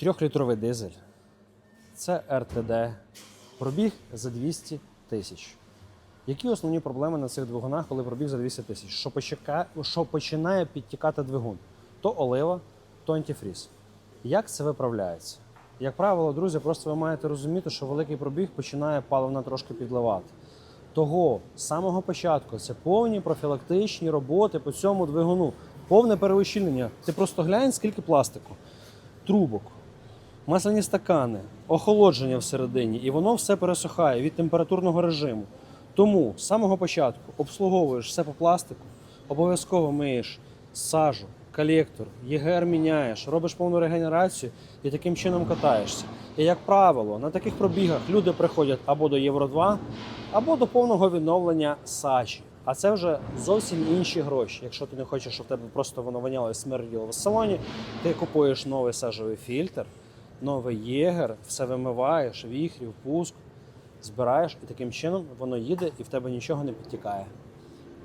Трьохлітровий дизель. Це РТД. Пробіг за 200 тисяч. Які основні проблеми на цих двигунах, коли пробіг за 200 тисяч? Що, почека... що починає підтікати двигун? То олива, то антифріз. Як це виправляється? Як правило, друзі, просто ви маєте розуміти, що великий пробіг починає паливна трошки підливати. Того з самого початку це повні профілактичні роботи по цьому двигуну, повне переощільнення. Ти просто глянь, скільки пластику, трубок, масляні стакани, охолодження всередині, і воно все пересухає від температурного режиму. Тому з самого початку обслуговуєш все по пластику, обов'язково миєш сажу, колектор, ЄГР міняєш, робиш повну регенерацію і таким чином катаєшся. І як правило, на таких пробігах люди приходять або до Євро 2, або до повного відновлення сажі. А це вже зовсім інші гроші. Якщо ти не хочеш, щоб в тебе просто воно воняло смерділо в салоні, ти купуєш новий сажовий фільтр, новий єгер, все вимиваєш, віхрів, пуск, збираєш, і таким чином воно їде і в тебе нічого не підтікає.